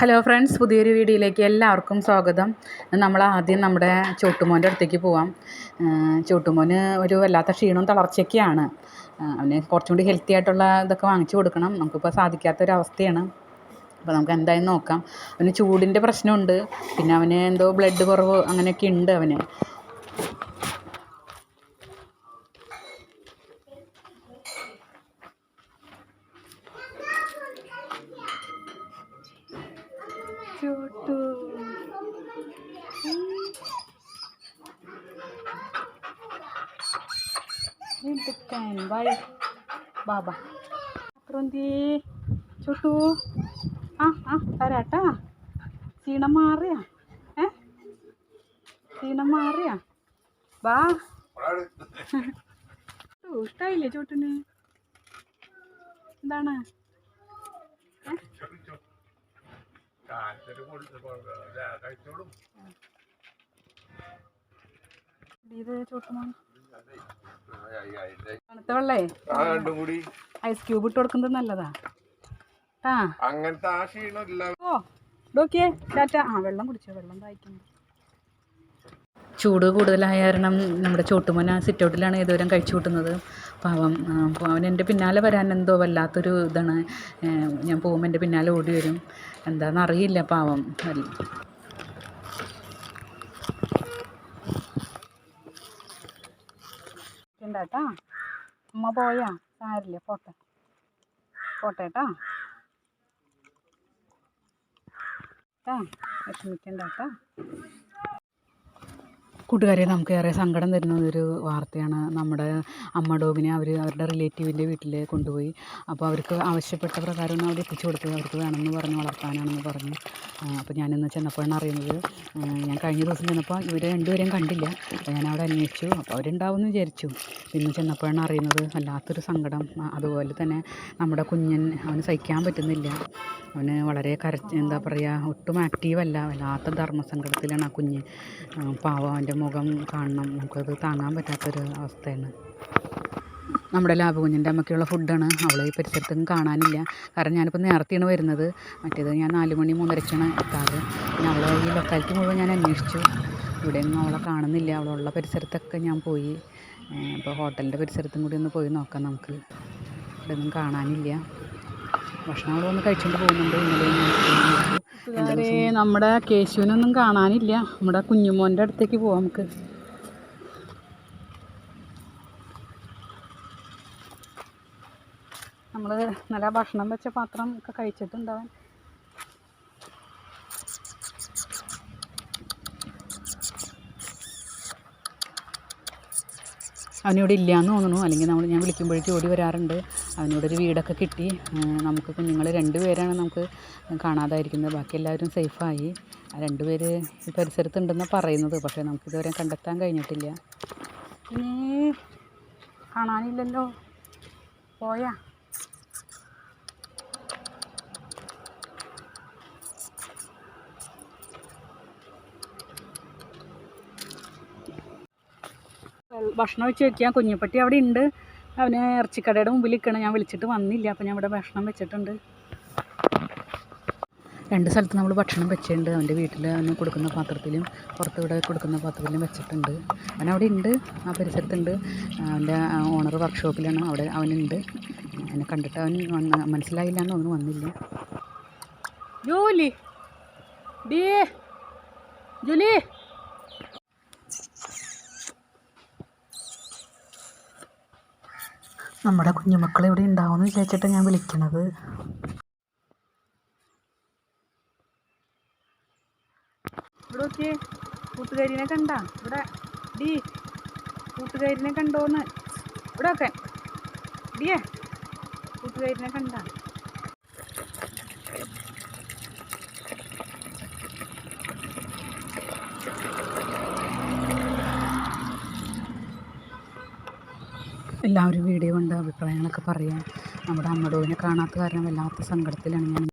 Hello friends പുതിയൊരു വീഡിയോയിലേക്ക് എല്ലാവർക്കും സ്വാഗതം. നമ്മൾ ആദ്യം നമ്മുടെ ചോട്ടുമോന്റെ അടുത്തേക്ക് പോവാം. ചോട്ടുമോന് ഒരു വല്ലാത്ത ക്ഷീണവും തളർച്ചയൊക്കെയാണ്. അവന് കുറച്ചും കൂടി ഹെൽത്തി ആയിട്ടുള്ള ഇതൊക്കെ വാങ്ങിച്ചു കൊടുക്കണം. നമുക്കിപ്പോൾ സാധിക്കാത്തൊരവസ്ഥയാണ്. അപ്പോൾ നമുക്ക് എന്തായാലും നോക്കാം. അവന് ചൂടിന്റെ പ്രശ്നമുണ്ട്. പിന്നെ അവന് എന്തോ ബ്ലഡ് കുറവ് അങ്ങനെയൊക്കെ ഉണ്ട് അവന്. ചോട്ടു മിടുക്കൻ ബൈ ബാബ അത്രന്തി ചോട്ടു ആ ആ തരാട്ടാ ക്ഷീണം മാറിയാ ഏ ക്ഷീണം മാറിയാ ബാ ഇഷ്ടായില്ലേ ചോട്ടിന് എന്താണ് ഏ തണുത്ത വെള്ളേ ഐസ് ക്യൂബ് ഇട്ട് കൊടുക്കുന്നത് നല്ലതാ. അങ്ങനത്തെ ആ ക്ഷീണമില്ല. ഓ നോക്കിയേ ടാറ്റ. ആ വെള്ളം കുടിച്ചോ വെള്ളം വായിക്കുന്നു ചൂട് കൂടുതലായ കാരണം നമ്മുടെ ചോട്ടുമോൻ ആ സിറ്റൗട്ടിലാണ് ഏതുവരം കഴിച്ചു കൂട്ടുന്നത്. പാവം അവൻ എന്റെ പിന്നാലെ വരാൻ എന്തോ വല്ലാത്തൊരു ഇതാണ്. ഞാൻ പോകുമ്പോൾ എന്റെ പിന്നാലെ ഓടി വരും. എന്താണെന്ന് അറിയില്ല പാവം. ഉണ്ടാട്ടാ അമ്മ പോയാ? സാരില്ല പോട്ടെ. പോട്ടെ കേട്ടാ വിഷമിക്കണ്ട കൂട്ടുകാരെ നമുക്ക് ഏറെ സങ്കടം തരുന്ന ഒരു വാർത്തയാണ് നമ്മുടെ അമ്മ ഡോഗിനെ അവർ അവരുടെ റിലേറ്റീവിന്റെ വീട്ടിൽ കൊണ്ടുപോയി. അപ്പോൾ അവർക്ക് ആവശ്യപ്പെട്ട പ്രകാരം അവർ എത്തിച്ചു കൊടുത്തു അവർക്ക് വേണമെന്ന് പറഞ്ഞ് വളർത്താനാണെന്ന് പറഞ്ഞു. അപ്പോൾ ഞാനിന്ന് ചെന്നപ്പോഴാണ് അറിയുന്നത്. ഞാൻ കഴിഞ്ഞ ദിവസം ചെന്നപ്പോൾ ഇവർ രണ്ടുപേരെയും കണ്ടില്ല. അപ്പോൾ ഞാൻ അവിടെ അന്വേഷിച്ചു. അപ്പോൾ അവരുണ്ടാവും എന്ന് വിചാരിച്ചു. ഇന്ന് ചെന്നപ്പോഴാണ് അറിയുന്നത് വല്ലാത്തൊരു സങ്കടം. അതുപോലെ തന്നെ നമ്മുടെ കുഞ്ഞൻ അവന് സഹിക്കാൻ പറ്റുന്നില്ല. അവന് വളരെ കര എന്താ പറയുക ഒട്ടും ആക്റ്റീവല്ല വല്ലാത്ത ധർമ്മസങ്കടത്തിലാണ് ആ കുഞ്ഞ്. പാവം അവന്റെ മുഖം കാണണം. നമുക്കത് താങ്ങാൻ പറ്റാത്തൊരു അവസ്ഥയാണ്. നമ്മുടെ ലാബ് കുഞ്ഞിന്റെ അമ്മയ്ക്കുള്ള ഫുഡാണ്. അവൾ ഈ പരിസരത്തും കാണാനില്ല. കാരണം ഞാനിപ്പോൾ നേരത്തെയാണ് വരുന്നത്. മറ്റേത് ഞാൻ നാല് മണി മൂന്നരയ്ക്കാണ് എത്താറ്. പിന്നെ അവളെ ഈ ലൊക്കാലിറ്റി മുഴുവൻ ഞാൻ അന്വേഷിച്ചു. ഇവിടെയൊന്നും അവളെ കാണുന്നില്ല. അവളുള്ള പരിസരത്തൊക്കെ ഞാൻ പോയി. അപ്പോൾ ഹോട്ടലിന്റെ പരിസരത്തും കൂടി ഒന്ന് പോയി നോക്കാം നമുക്ക്. ഇവിടെയൊന്നും കാണാനില്ല. ഭക്ഷണം അവിടെ വന്ന് കഴിച്ചുകൊണ്ട് പോകുന്നുണ്ട് ഇന്നലെ നമ്മുടെ കേശുവിനൊന്നും കാണാനില്ല. നമ്മുടെ കുഞ്ഞുമോന്റെ അടുത്തേക്ക് പോവാം നമുക്ക്. നമ്മൾ നല്ല ഭക്ഷണം വെച്ച പാത്രം ഒക്കെ കഴിച്ചിട്ടുണ്ടാവാൻ അവനിവിടെ ഇല്ലയെന്ന് തോന്നുന്നു. അല്ലെങ്കിൽ നമ്മൾ ഞാൻ വിളിക്കുമ്പോഴേക്കും ഓടി വരാറുണ്ട്. അവനിവിടെ ഒരു വീടൊക്കെ കിട്ടി. നമുക്ക് കുഞ്ഞുങ്ങൾ രണ്ട് പേരാണ് നമുക്ക് കാണാതായിരിക്കുന്നത്. ബാക്കി എല്ലാവരും സേഫായി ആ രണ്ട് പേര് ഈ പരിസരത്തുണ്ടെന്നാണ് പറയുന്നത്. പക്ഷേ നമുക്കിതുവരെ കണ്ടെത്താൻ കഴിഞ്ഞിട്ടില്ല. കാണാനില്ലല്ലോ. പോയാ? ഭക്ഷണം വെച്ച് വെക്കാൻ കുഞ്ഞിപ്പട്ടി അവിടെ ഉണ്ട് അവന് ഇറച്ചിക്കടയുടെ മുമ്പിൽ നിൽക്കണം ഞാൻ വിളിച്ചിട്ട് വന്നില്ല. അപ്പം ഞാൻ ഇവിടെ ഭക്ഷണം വെച്ചിട്ടുണ്ട്. രണ്ട് സ്ഥലത്ത് നമ്മൾ ഭക്ഷണം വെച്ചിട്ടുണ്ട്. അവന്റെ വീട്ടിൽ അവന് കൊടുക്കുന്ന പാത്രത്തിലും പുറത്ത് ഇവിടെ കൊടുക്കുന്ന പാത്രത്തിലും വെച്ചിട്ടുണ്ട്. അവൻ അവിടെ ഉണ്ട് ആ പരിസരത്തുണ്ട്. അവന്റെ ഓണർ വർക്ക്ഷോപ്പിലാണ്. അവിടെ അവനുണ്ട്. അവനെ കണ്ടിട്ട് അവൻ വന്ന് മനസ്സിലായില്ല എന്ന് ഒന്നും വന്നില്ല. ജോലി. ജോലി. നമ്മുടെ കുഞ്ഞുമക്കൾ ഇവിടെ ഉണ്ടാവുമെന്ന് വിചാരിച്ചിട്ട് ഞാൻ വിളിക്കണത്. ഇവിടെ കൂട്ടുകാരിനെ കണ്ട? ഇവിടെ ഡി കൂട്ടുകാരിനെ കണ്ടോന്ന്. ഇവിടെ ഒക്കെ ഡിയേ കൂട്ടുകാരിനെ കണ്ട? എല്ലാവരും വീഡിയോ കണ്ട് അഭിപ്രായങ്ങളൊക്കെ പറയാം നമ്മുടെ അമ്മടോവിനെ കാണാത്ത കാരണം വല്ലാത്ത സങ്കടത്തിലാണ് ഞാൻ